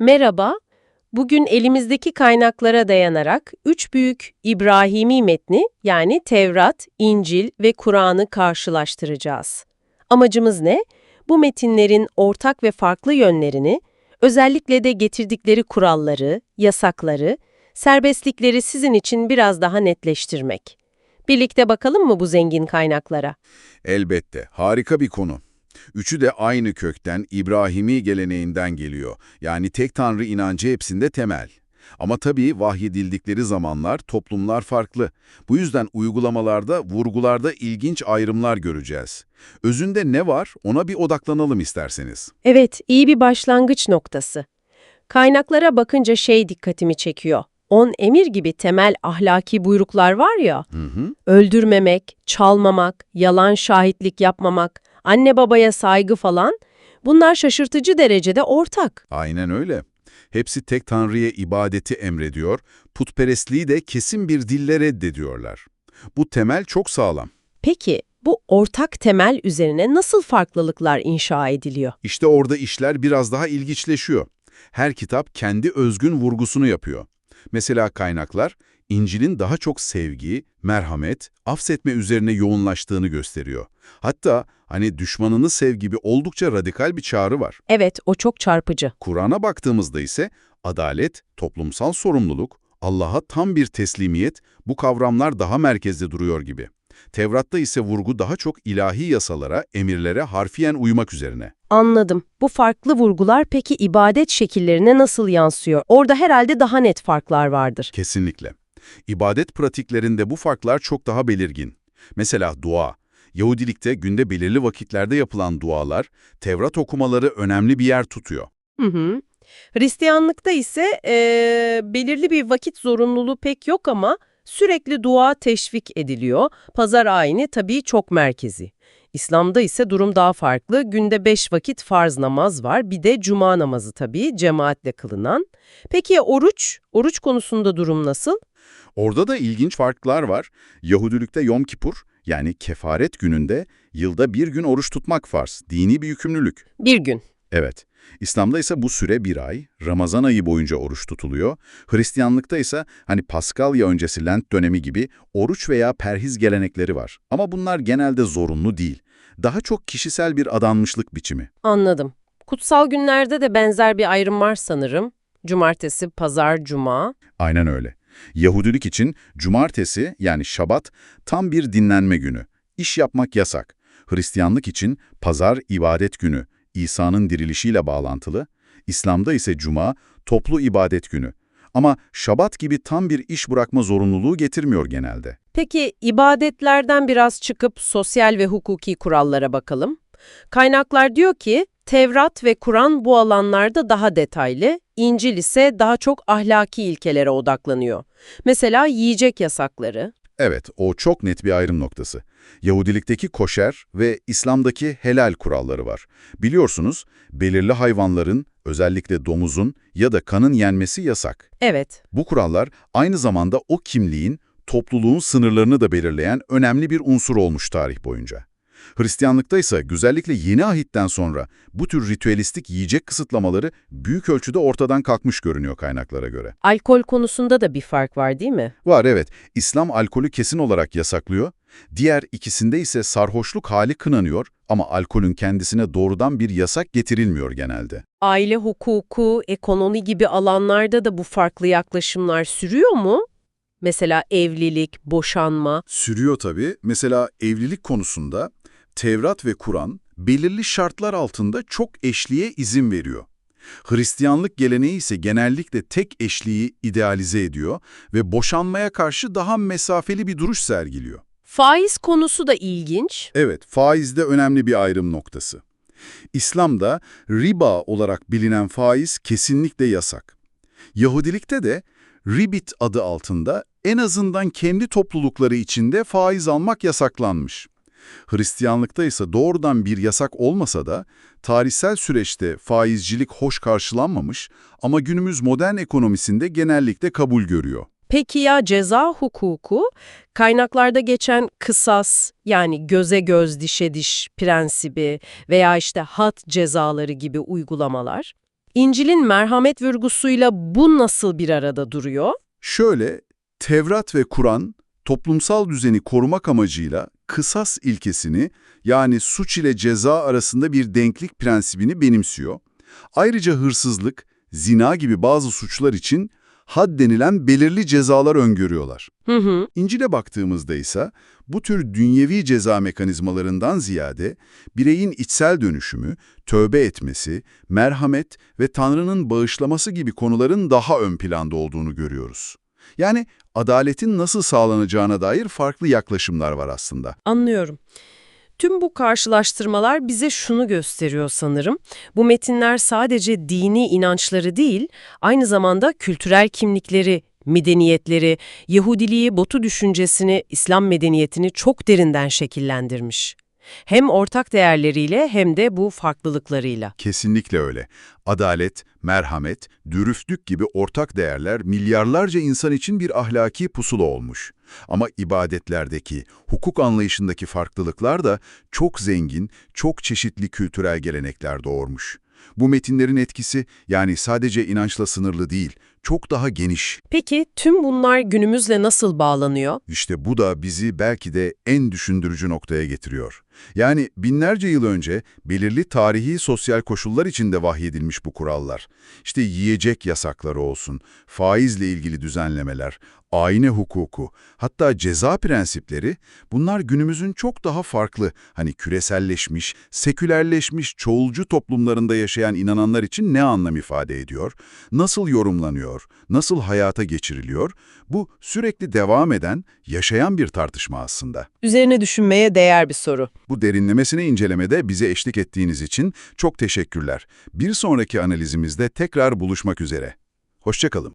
Merhaba, bugün elimizdeki kaynaklara dayanarak üç büyük İbrahimi metni yani Tevrat, İncil ve Kur'an'ı karşılaştıracağız. Amacımız ne? Bu metinlerin ortak ve farklı yönlerini, özellikle de getirdikleri kuralları, yasakları, serbestlikleri sizin için biraz daha netleştirmek. Birlikte bakalım mı bu zengin kaynaklara? Elbette, harika bir konu. Üçü de aynı kökten, İbrahimi geleneğinden geliyor. Yani tek tanrı inancı hepsinde temel. Ama tabii vahyedildikleri zamanlar, toplumlar farklı. Bu yüzden uygulamalarda, vurgularda ilginç ayrımlar göreceğiz. Özünde ne var, ona bir odaklanalım isterseniz. Evet, iyi bir başlangıç noktası. Kaynaklara bakınca şey dikkatimi çekiyor. On emir gibi temel ahlaki buyruklar var ya, Hı hı. öldürmemek, çalmamak, yalan şahitlik yapmamak, anne babaya saygı falan, bunlar şaşırtıcı derecede ortak. Aynen öyle. Hepsi tek tanrıya ibadeti emrediyor, putperestliği de kesin bir dille reddediyorlar. Bu temel çok sağlam. Peki, bu ortak temel üzerine nasıl farklılıklar inşa ediliyor? İşte orada işler biraz daha ilginçleşiyor. Her kitap kendi özgün vurgusunu yapıyor. Mesela kaynaklar, İncil'in daha çok sevgi, merhamet, affetme üzerine yoğunlaştığını gösteriyor. Hatta hani düşmanını sev gibi oldukça radikal bir çağrı var. Evet, o çok çarpıcı. Kur'an'a baktığımızda ise adalet, toplumsal sorumluluk, Allah'a tam bir teslimiyet bu kavramlar daha merkezde duruyor gibi. Tevrat'ta ise vurgu daha çok ilahi yasalara, emirlere harfiyen uymak üzerine. Anladım. Bu farklı vurgular peki ibadet şekillerine nasıl yansıyor? Orada herhalde daha net farklar vardır. Kesinlikle. İbadet pratiklerinde bu farklar çok daha belirgin. Mesela dua. Yahudilikte günde belirli vakitlerde yapılan dualar, Tevrat okumaları önemli bir yer tutuyor. Hı hı. Hristiyanlıkta ise eee, belirli bir vakit zorunluluğu pek yok ama sürekli dua teşvik ediliyor. Pazar ayini tabii çok merkezi. İslam'da ise durum daha farklı. Günde beş vakit farz namaz var. Bir de cuma namazı tabii cemaatle kılınan. Peki ya oruç? Oruç konusunda durum nasıl? Orada da ilginç farklar var. Yahudilikte Yom Kipur, yani kefaret gününde yılda bir gün oruç tutmak farz, dini bir yükümlülük. Bir gün. Evet. İslam'da ise bu süre bir ay, Ramazan ayı boyunca oruç tutuluyor. Hristiyanlıkta ise hani Paskalya öncesi Lent dönemi gibi oruç veya perhiz gelenekleri var. Ama bunlar genelde zorunlu değil. Daha çok kişisel bir adanmışlık biçimi. Anladım. Kutsal günlerde de benzer bir ayrım var sanırım. Cumartesi, pazar, cuma. Aynen öyle. Yahudilik için cumartesi yani şabat tam bir dinlenme günü. İş yapmak yasak. Hristiyanlık için pazar ibadet günü. İsa'nın dirilişiyle bağlantılı. İslam'da ise cuma toplu ibadet günü. Ama şabat gibi tam bir iş bırakma zorunluluğu getirmiyor genelde. Peki ibadetlerden biraz çıkıp sosyal ve hukuki kurallara bakalım. Kaynaklar diyor ki Tevrat ve Kur'an bu alanlarda daha detaylı, İncil ise daha çok ahlaki ilkelere odaklanıyor. Mesela yiyecek yasakları. Evet, o çok net bir ayrım noktası. Yahudilikteki koşer ve İslam'daki helal kuralları var. Biliyorsunuz, belirli hayvanların, özellikle domuzun ya da kanın yenmesi yasak. Evet, Bu kurallar aynı zamanda o kimliğin, topluluğun sınırlarını da belirleyen önemli bir unsur olmuş tarih boyunca. Hristiyanlıkta ise güzellikle yeni ahitten sonra bu tür ritüelistik yiyecek kısıtlamaları büyük ölçüde ortadan kalkmış görünüyor kaynaklara göre. alkol konusunda da bir fark var değil mi? Var evet, İslam alkolü kesin olarak yasaklıyor. Diğer ikisinde ise sarhoşluk hali kınanıyor ama alkolün kendisine doğrudan bir yasak getirilmiyor genelde. Aile hukuku, ekonomi gibi alanlarda da bu farklı yaklaşımlar sürüyor mu? Mesela evlilik, boşanma. Sürüyor tabii. Mesela evlilik konusunda Tevrat ve Kur'an belirli şartlar altında çok eşliğe izin veriyor. Hristiyanlık geleneği ise genellikle tek eşliği idealize ediyor ve boşanmaya karşı daha mesafeli bir duruş sergiliyor. Faiz konusu da ilginç. Evet, faiz de önemli bir ayrım noktası. İslam'da riba olarak bilinen faiz kesinlikle yasak. Yahudilikte de ribit adı altında en azından kendi toplulukları içinde faiz almak yasaklanmış. Hristiyanlıkta ise doğrudan bir yasak olmasa da tarihsel süreçte faizcilik hoş karşılanmamış ama günümüz modern ekonomisinde genellikle kabul görüyor. Peki ya ceza hukuku? Kaynaklarda geçen kısas yani göze göz dişe diş prensibi veya işte had cezaları gibi uygulamalar. İncil'in merhamet vurgusuyla bu nasıl bir arada duruyor? Şöyle, Tevrat ve Kur'an toplumsal düzeni korumak amacıyla kısas ilkesini yani suç ile ceza arasında bir denklik prensibini benimsiyor. Ayrıca hırsızlık, zina gibi bazı suçlar için had denilen belirli cezalar öngörüyorlar. Hı hı. İncil'e baktığımızda ise bu tür dünyevi ceza mekanizmalarından ziyade bireyin içsel dönüşümü, tövbe etmesi, merhamet ve Tanrı'nın bağışlaması gibi konuların daha ön planda olduğunu görüyoruz. Yani adaletin nasıl sağlanacağına dair farklı yaklaşımlar var aslında. Anlıyorum. Tüm bu karşılaştırmalar bize şunu gösteriyor sanırım. Bu metinler sadece dini inançları değil, aynı zamanda kültürel kimlikleri, medeniyetleri, Yahudiliği, Botu düşüncesini, İslam medeniyetini çok derinden şekillendirmiş. Hem ortak değerleriyle hem de bu farklılıklarıyla. Kesinlikle öyle. Adalet, merhamet, dürüstlük gibi ortak değerler milyarlarca insan için bir ahlaki pusula olmuş. Ama ibadetlerdeki, hukuk anlayışındaki farklılıklar da çok zengin, çok çeşitli kültürel gelenekler doğurmuş. Bu metinlerin etkisi yani sadece inançla sınırlı değil, çok daha geniş. Peki tüm bunlar günümüzle nasıl bağlanıyor? İşte bu da bizi belki de en düşündürücü noktaya getiriyor. Yani binlerce yıl önce belirli tarihi sosyal koşullar içinde vahyedilmiş bu kurallar. İşte yiyecek yasakları olsun, faizle ilgili düzenlemeler, aile hukuku, hatta ceza prensipleri bunlar günümüzün çok daha farklı, hani küreselleşmiş, sekülerleşmiş, çoğulcu toplumlarında yaşayan inananlar için ne anlam ifade ediyor, nasıl yorumlanıyor, nasıl hayata geçiriliyor, bu sürekli devam eden, yaşayan bir tartışma aslında. Üzerine düşünmeye değer bir soru. Bu derinlemesine incelemede bize eşlik ettiğiniz için çok teşekkürler. Bir sonraki analizimizde tekrar buluşmak üzere. Hoşçakalın.